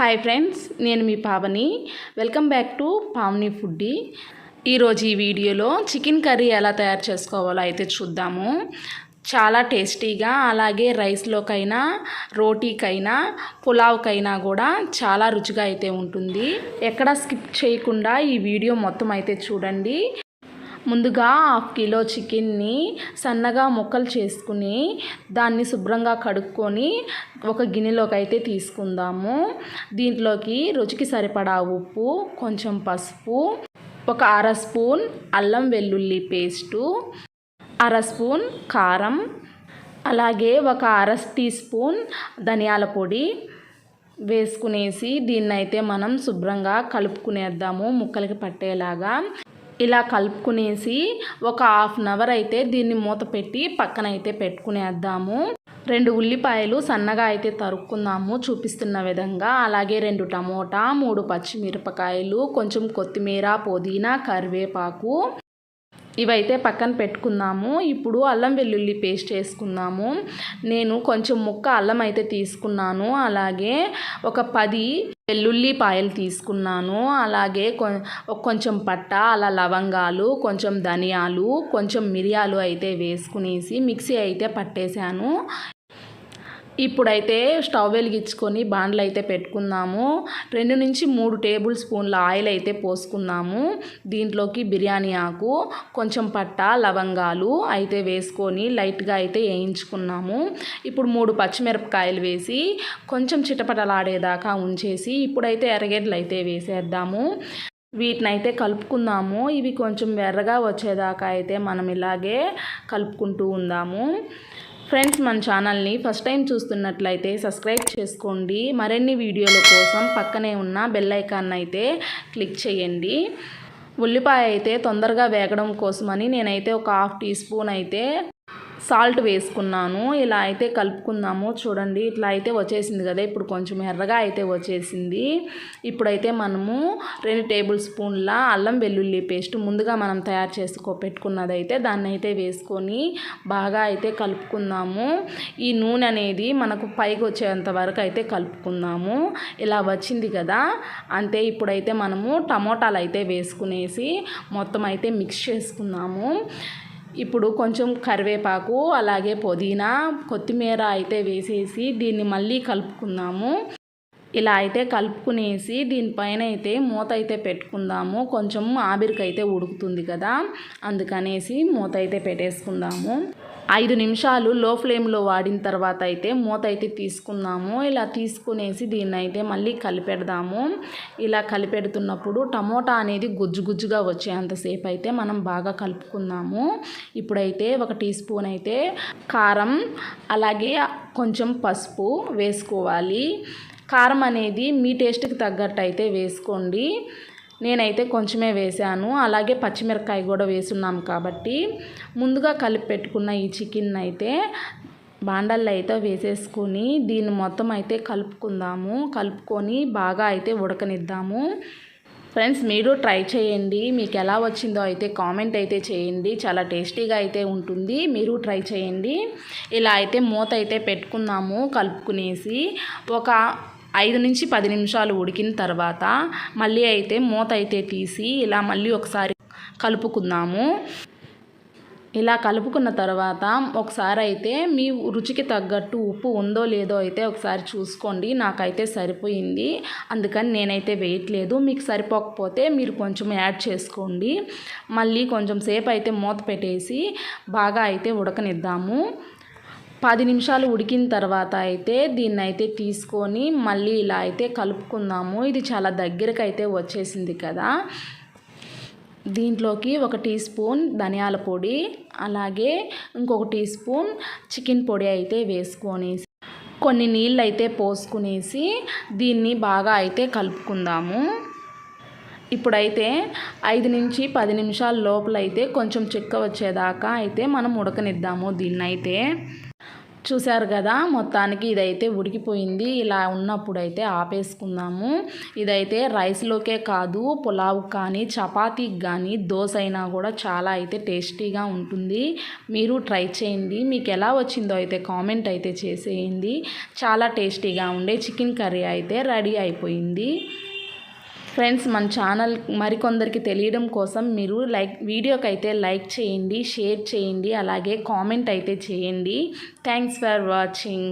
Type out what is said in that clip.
Hi friends నేను మీ Pavani. Welcome back to Pavani foodie ఈరోజు ఈ వీడియోలో చికెన్ కర్రీ ఎలా తయారు చేసుకోవాలో అయితే చూద్దాము. చాలా టేస్టీగా అలాగే రైస్లోకైనా రోటీకైనా పులావ్కైనా కూడా చాలా రుచిగా అయితే ఉంటుంది. ఎక్కడ స్కిప్ చేయకుండా ఈ వీడియో మొత్తం అయితే చూడండి. ముందుగా హాఫ్ కిలో చికెన్ని సన్నగా ముక్కలు చేసుకుని దాన్ని శుభ్రంగా కడుక్కొని ఒక గిన్నెలోకి అయితే తీసుకుందాము. దీంట్లోకి రుచికి సరిపడా ఉప్పు కొంచెం పసుపు ఒక అర స్పూన్ అల్లం వెల్లుల్లి పేస్టు అర స్పూన్ కారం అలాగే ఒక అర టీ స్పూన్ ధనియాల పొడి వేసుకునేసి దీన్నైతే మనం శుభ్రంగా కలుపుకునేద్దాము ముక్కలకి పట్టేలాగా. ఇలా కలుపుకునేసి ఒక హాఫ్ అన్ అవర్ అయితే దీన్ని మూత పెట్టి పక్కన అయితే పెట్టుకునేద్దాము. రెండు ఉల్లిపాయలు సన్నగా అయితే తరుక్కుందాము చూపిస్తున్న విధంగా. అలాగే రెండు టమోటా మూడు పచ్చిమిరపకాయలు కొంచెం కొత్తిమీర పుదీనా కరివేపాకు. ఇవైతే పక్కన పెట్టుకుందాము. ఇప్పుడు అల్లం వెల్లుల్లి పేస్ట్ వేసుకుందాము నేను కొంచెం ముక్క అల్లం అయితే తీసుకున్నాను. అలాగే ఒక పది వెల్లుల్లిపాయలు తీసుకున్నాను. అలాగే కొంచెం పట్ట అలా లవంగాలు కొంచెం ధనియాలు కొంచెం మిరియాలు అయితే వేసుకునేసి మిక్సీ అయితే పట్టేశాను. ఇప్పుడైతే స్టవ్ వెలిగించుకొని బాండ్లు అయితే పెట్టుకున్నాము రెండు నుంచి మూడు టేబుల్ స్పూన్ల ఆయిల్ అయితే పోసుకున్నాము దీంట్లోకి బిర్యానీ ఆకు కొంచెం పట్ట లవంగాలు అయితే వేసుకొని లైట్గా అయితే వేయించుకున్నాము. ఇప్పుడు మూడు పచ్చిమిరపకాయలు వేసి కొంచెం చిటపటలాడేదాకా ఉంచేసి ఇప్పుడైతే ఎర్రగడ్డలు అయితే వేసేద్దాము. వీటిని అయితే కలుపుకుందాము. ఇవి కొంచెం ఎర్రగా వచ్చేదాకా అయితే మనం ఇలాగే కలుపుకుంటూ ఉందాము. ఫ్రెండ్స్ మన ఛానల్ని ఫస్ట్ టైం చూస్తున్నట్లయితే సబ్స్క్రైబ్ చేసుకోండి. మరిన్ని వీడియోల కోసం పక్కనే ఉన్న బెల్ ఐకాన్ అయితే క్లిక్ చేయండి. ఉల్లిపాయ అయితే తొందరగా వేగడం కోసమని నేనైతే ఒక హాఫ్ టీ స్పూన్ అయితే సాల్ట్ వేసుకున్నాను. ఇలా అయితే కలుపుకుందాము. చూడండి ఇట్లా అయితే వచ్చేసింది కదా. ఇప్పుడు కొంచెం ఎర్రగా అయితే వచ్చేసింది. ఇప్పుడైతే మనము రెండు టేబుల్ స్పూన్ల అల్లం వెల్లుల్లి పేస్ట్ ముందుగా మనం తయారు చేసుకో పెట్టుకున్నది అయితే దాన్ని అయితే వేసుకొని బాగా అయితే కలుపుకుందాము. ఈ నూనె అనేది మనకు పైకి వచ్చేంత వరకు అయితే కలుపుకుందాము. ఇలా వచ్చింది కదా. అంతే ఇప్పుడైతే మనము టమోటాలు అయితే వేసుకునేసి మొత్తం అయితే మిక్స్ చేసుకుందాము. ఇప్పుడు కొంచెం కరివేపాకు అలాగే పుదీనా కొత్తిమీర అయితే వేసేసి దీన్ని మళ్ళీ కలుపుకుందాము. ఇలా అయితే కలుపుకునేసి దీనిపైన అయితే మూత అయితే పెట్టుకుందాము. కొంచెం ఆవిరికైతే ఉడుకుతుంది కదా అందుకనేసి మూత అయితే పెట్టేసుకుందాము. ఐదు నిమిషాలు లో ఫ్లేమ్లో వాడిన తర్వాత అయితే మూత అయితే తీసుకుందాము. ఇలా తీసుకునేసి దీన్ని అయితే మళ్ళీ కలిపెడదాము. ఇలా కలిపెడుతున్నప్పుడు టమోటా అనేది గుజ్జు గుజ్జుగా వచ్చేంతసేపు అయితే మనం బాగా కలుపుకుందాము. ఇప్పుడైతే ఒక టీ స్పూన్ అయితే కారం అలాగే కొంచెం పసుపు వేసుకోవాలి. కారం అనేది మీ టేస్ట్కి తగ్గట్టు అయితే వేసుకోండి. నేనైతే కొంచెమే వేసాను. అలాగే పచ్చిమిరపకాయ కూడా వేసున్నాం కాబట్టి ముందుగా కలిపి పెట్టుకున్న ఈ చికెన్ అయితే బాండల్లో అయితే వేసేసుకొని దీన్ని మొత్తం అయితే కలుపుకుందాము. కలుపుకొని బాగా అయితే ఉడకనిద్దాము. ఫ్రెండ్స్ మీరు ట్రై చేయండి. మీకు ఎలా వచ్చిందో అయితే కామెంట్ అయితే చేయండి. చాలా టేస్టీగా అయితే ఉంటుంది. మీరు ట్రై చేయండి. ఇలా అయితే మూత అయితే పెట్టుకుందాము కలుపుకునేసి. ఒక ఐదు నుంచి పది నిమిషాలు ఉడికిన తర్వాత మళ్ళీ అయితే మూత అయితే తీసి ఇలా మళ్ళీ ఒకసారి కలుపుకుందాము. ఇలా కలుపుకున్న తర్వాత ఒకసారి అయితే మీ రుచికి తగ్గట్టు ఉప్పు ఉందో లేదో అయితే ఒకసారి చూసుకోండి. నాకైతే సరిపోయింది. అందుకని నేనైతే వేయట్లేదు మీకు సరిపోకపోతే మీరు కొంచెం యాడ్ చేసుకోండి. మళ్ళీ కొంచెం సేపు అయితే మూత పెట్టేసి బాగా అయితే ఉడకనిద్దాము. పది నిమిషాలు ఉడికిన తర్వాత అయితే దీన్ని అయితే తీసుకొని మళ్ళీ ఇలా అయితే కలుపుకుందాము. ఇది చాలా దగ్గరకు అయితే వచ్చేసింది కదా. దీంట్లోకి ఒక టీ స్పూన్ ధనియాల పొడి అలాగే ఇంకొక టీ స్పూన్ చికెన్ పొడి అయితే వేసుకొని కొన్ని నీళ్ళు అయితే పోసుకునేసి దీన్ని బాగా అయితే కలుపుకుందాము. ఇప్పుడైతే ఐదు నుంచి పది నిమిషాల లోపల అయితే కొంచెం చిక్క వచ్చేదాకా అయితే మనం ఉడకనిద్దాము దీన్నైతే. చూశారు కదా మొత్తానికి ఇదైతే ఉడికిపోయింది. ఇలా ఉన్నప్పుడు అయితే ఆపేసుకుందాము. ఇదైతే రైస్లోకే కాదు పులావ్ కానీ చపాతీకి కానీ దోశ అయినా కూడా చాలా అయితే టేస్టీగా ఉంటుంది. మీరు ట్రై చేయండి. మీకు ఎలా వచ్చిందో అయితే కామెంట్ అయితే చేసేయండి. చాలా టేస్టీగా ఉండే చికెన్ కర్రీ అయితే రెడీ అయిపోయింది. ఫ్రెండ్స్ మన ఛానల్ మరికొందరికి తెలియడం కోసం మీరు లైక్ వీడియోకి అయితే లైక్ చేయండి షేర్ చేయండి అలాగే కామెంట్ అయితే చేయండి. Thanks for watching